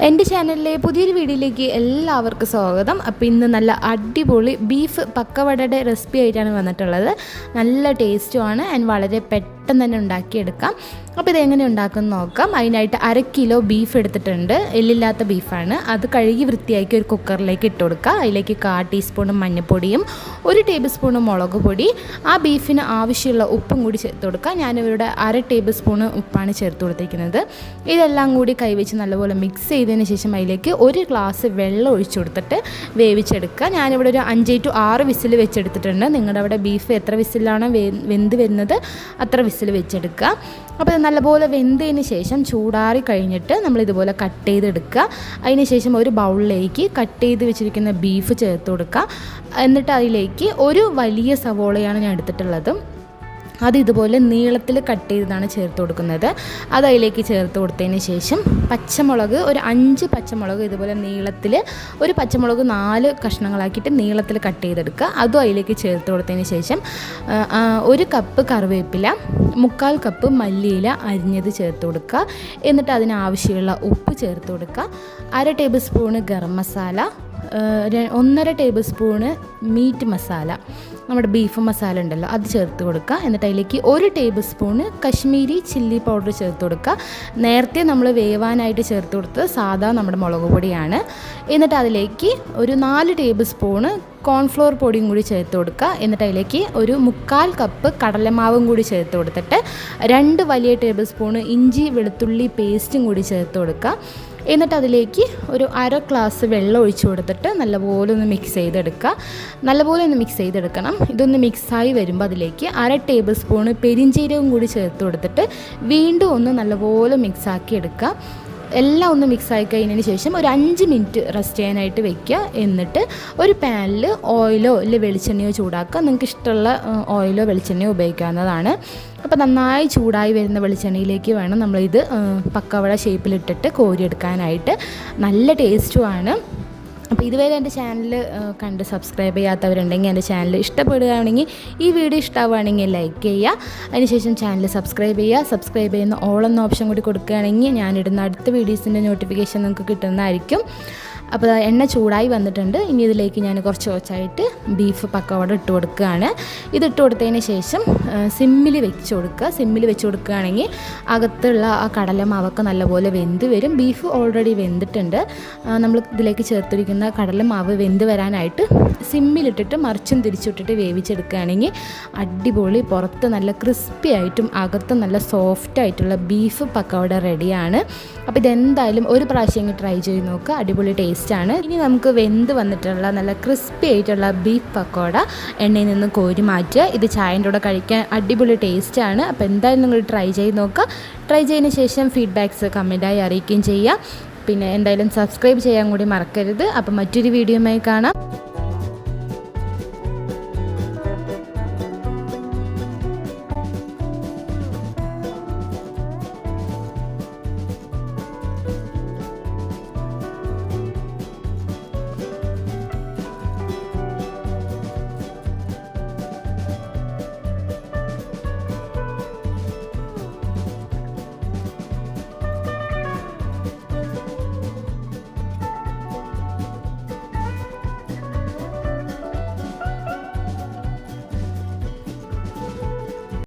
എന്റെ ചാനലിലെ പുതിയൊരു വീഡിയോയിലേക്ക് എല്ലാവർക്കും സ്വാഗതം. അപ്പോൾ ഇന്ന് നല്ല അടിപൊളി ബീഫ് പക്കവടയുടെ റെസിപ്പി ആയിട്ടാണ് വന്നിട്ടുള്ളത്. നല്ല ടേസ്റ്റുമാണ് ആൻഡ് വളരെ പെട്ടെന്ന് തന്നെ ഉണ്ടാക്കിയെടുക്കാം. അപ്പോൾ ഇതെങ്ങനെ ഉണ്ടാക്കുമെന്ന് നോക്കാം. അതിനായിട്ട് അര കിലോ ബീഫ് എടുത്തിട്ടുണ്ട്. എല്ലില്ലാത്ത ബീഫാണ്. അത് കഴുകി വൃത്തിയാക്കി ഒരു കുക്കറിലേക്ക് ഇട്ട് കൊടുക്കുക അതിലേക്ക് കാ ടീസ്പൂൺ മഞ്ഞൾപ്പൊടിയും ഒരു ടേബിൾ സ്പൂണ് മുളക് പൊടി ആ ബീഫിന് ആവശ്യമുള്ള ഉപ്പും കൂടി ചേർത്ത് കൊടുക്കുക ഞാനിവരുടെ അര ടേബിൾ സ്പൂണ് ഉപ്പാണ് ചേർത്ത് കൊടുത്തിരിക്കുന്നത്. ഇതെല്ലാം കൂടി കൈവച്ച് നല്ലപോലെ മിക്സ് ചെയ്തതിന് ശേഷം അതിലേക്ക് ഒരു ഗ്ലാസ് വെള്ളം ഒഴിച്ചു കൊടുത്തിട്ട് വേവിച്ചെടുക്കുക. ഞാനിവിടെ ഒരു അഞ്ച് ടു ആറ് വിസിൽ വെച്ചെടുത്തിട്ടുണ്ട്. നിങ്ങളുടെ അവിടെ ബീഫ് എത്ര വിസിലാണ് വെന്ത് വരുന്നത്? അത്ര വിസിൽ വെച്ചെടുക്കുക. അപ്പോൾ നല്ലപോലെ വെന്തതിന് ശേഷം ചൂടാറി കഴിഞ്ഞിട്ട് നമ്മൾ ഇതുപോലെ കട്ട് ചെയ്തെടുക്കുക. അതിന് ശേഷം ഒരു ബൗളിലേക്ക് കട്ട് ചെയ്ത് വെച്ചിരിക്കുന്ന ബീഫ് ചേർത്ത് കൊടുക്കുക. എന്നിട്ട് അതിലേക്ക് ഒരു വലിയ സവോളയാണ് ഞാൻ എടുത്തിട്ടുള്ളത്. അത് ഇതുപോലെ നീളത്തിൽ കട്ട് ചെയ്തതാണ് ചേർത്ത് കൊടുക്കുന്നത്. അത് അതിലേക്ക് ചേർത്ത് കൊടുത്തതിന് ശേഷം പച്ചമുളക് ഒരു അഞ്ച് പച്ചമുളക് ഇതുപോലെ നീളത്തിൽ ഒരു പച്ചമുളക് നാല് കഷ്ണങ്ങളാക്കിയിട്ട് നീളത്തിൽ കട്ട് ചെയ്തെടുക്കുക. അതും അതിലേക്ക് ചേർത്ത് കൊടുത്തതിന് ശേഷം ഒരു കപ്പ് കറിവേപ്പില മുക്കാൽ കപ്പ് മല്ലിയില അരിഞ്ഞത് ചേർത്ത് കൊടുക്കുക. എന്നിട്ട് അതിനാവശ്യമുള്ള ഉപ്പ് ചേർത്ത് കൊടുക്കുക. അര ടേബിൾ സ്പൂണ് ഗരം മസാല ഒന്നര ടേബിൾ സ്പൂണ് മീറ്റ് മസാല. നമ്മുടെ ബീഫ് മസാല ഉണ്ടല്ലോ അത് ചേർത്ത് കൊടുക്കുക. എന്നിട്ട് അതിലേക്ക് ഒരു table spoon Kashmiri chilli powder ചേർത്ത് കൊടുക്കുക. നേരത്തെ നമ്മൾ വേവാനായിട്ട് ചേർത്ത് കൊടുത്തത് സാധാ നമ്മുടെ മുളക് പൊടിയാണ്. എന്നിട്ട് അതിലേക്ക് ഒരു നാല് ടേബിൾ സ്പൂണ് കോൺഫ്ലോർ പൊടിയും കൂടി ചേർത്ത് കൊടുക്കുക. എന്നിട്ട് അതിലേക്ക് ഒരു മുക്കാൽ കപ്പ് കടലമാവും കൂടി ചേർത്ത് കൊടുത്തിട്ട് രണ്ട് വലിയ ടേബിൾ സ്പൂണ് ഇഞ്ചി വെളുത്തുള്ളി പേസ്റ്റും കൂടി ചേർത്ത് കൊടുക്കുക. എന്നിട്ട് അതിലേക്ക് ഒരു അര ഗ്ലാസ് വെള്ളം ഒഴിച്ചു കൊടുത്തിട്ട് നല്ലപോലെ ഒന്ന് മിക്സ് ചെയ്തെടുക്കുക. നല്ലപോലെ ഒന്ന് മിക്സ് ചെയ്തെടുക്കണം. ഇതൊന്ന് മിക്സായി വരുമ്പോൾ അതിലേക്ക് അര ടേബിൾ സ്പൂണ് പെരിഞ്ചീരകം കൂടി ചേർത്ത് കൊടുത്തിട്ട് വീണ്ടും ഒന്ന് നല്ലപോലെ മിക്സാക്കി എടുക്കുക. എല്ലാം ഒന്ന് മിക്സ് ആയി കഴിഞ്ഞതിന് ശേഷം ഒരു അഞ്ച് മിനിറ്റ് റെസ്റ്റ് ചെയ്യാനായിട്ട് വെക്കുക എന്നിട്ട് ഒരു പാനിൽ ഓയിലോ അല്ലെങ്കിൽ വെളിച്ചെണ്ണയോ ചൂടാക്കുക. നിങ്ങൾക്ക് ഇഷ്ടമുള്ള ഓയിലോ വെളിച്ചെണ്ണയോ ഉപയോഗിക്കാവുന്നതാണ്. അപ്പോൾ നന്നായി ചൂടായി വരുന്ന വെളിച്ചെണ്ണയിലേക്ക് വേണം നമ്മളിത് പക്കവട ഷേപ്പിലിട്ടിട്ട് കോരിയെടുക്കാനായിട്ട്. നല്ല ടേസ്റ്റുമാണ് അപ്പോൾ ഇതുവരെ എന്റെ ചാനൽ കണ്ട് സബ്സ്ക്രൈബ് ചെയ്യാത്തവരുണ്ടെങ്കിൽ എന്റെ ചാനൽ ഇഷ്ടപ്പെടുകയാണെങ്കിൽ ഈ വീഡിയോ ഇഷ്ടമാവുകയാണെങ്കിൽ ലൈക്ക് ചെയ്യുക. അതിനുശേഷം ചാനൽ സബ്സ്ക്രൈബ് ചെയ്യുക. സബ്സ്ക്രൈബ് ചെയ്യുന്ന ഓൾ എന്ന ഓപ്ഷൻ കൂടി കൊടുക്കുകയാണെങ്കിൽ ഞാനിടുന്ന അടുത്ത വീഡിയോസിന്റെ നോട്ടിഫിക്കേഷൻ നിങ്ങൾക്ക് കിട്ടുന്നതായിരിക്കും. അപ്പോൾ എണ്ണ ചൂടായി വന്നിട്ടുണ്ട്. ഇനി ഇതിലേക്ക് ഞാൻ കുറച്ച് കുറച്ചായിട്ട് ബീഫ് പക്കവട ഇട്ട് കൊടുക്കുകയാണ്. ഇത് ഇട്ട് കൊടുത്തതിന് ശേഷം സിമ്മിൽ വെച്ച് കൊടുക്കുക. സിമ്മിൽ വെച്ച് കൊടുക്കുകയാണെങ്കിൽ അകത്തുള്ള ആ കടലമാവൊക്കെ നല്ലപോലെ വെന്ത് വരും. ബീഫ് ഓൾറെഡി വെന്തിട്ടുണ്ട്. നമ്മൾ ഇതിലേക്ക് ചേർത്തിരിക്കുന്ന കടലമാവ് വെന്ത് വരാനായിട്ട് സിമ്മിലിട്ടിട്ട് മറിച്ചും തിരിച്ചിട്ടിട്ട് വേവിച്ചെടുക്കുകയാണെങ്കിൽ അടിപൊളി പുറത്ത് നല്ല ക്രിസ്പി ആയിട്ടും അകത്ത് നല്ല സോഫ്റ്റ് ആയിട്ടുള്ള ബീഫ് പക്കവട റെഡിയാണ് അപ്പോൾ ഇതെന്തായാലും ഒരു പ്രാവശ്യം ട്രൈ ചെയ്ത് നോക്കുക അടിപൊളി ടേസ്റ്റാണ് ഇനി നമുക്ക് വെന്ത് വന്നിട്ടുള്ള നല്ല ക്രിസ്പി ആയിട്ടുള്ള ബീഫ് പക്കോട എണ്ണയിൽ നിന്ന് കോരി മാറ്റുക. ഇത് ചായന്റെ കൂടെ കഴിക്കാൻ അടിപൊളി ടേസ്റ്റാണ് അപ്പോൾ എന്തായാലും നിങ്ങൾ ട്രൈ ചെയ്ത് നോക്കുക. ട്രൈ ചെയ്തതിന് ശേഷം ഫീഡ്ബാക്ക്സ് കമന്റായി അറിയിക്കുകയും ചെയ്യുക പിന്നെ എന്തായാലും സബ്സ്ക്രൈബ് ചെയ്യാൻ കൂടി മറക്കരുത്. അപ്പോൾ മറ്റൊരു വീഡിയോയുമായി കാണാം.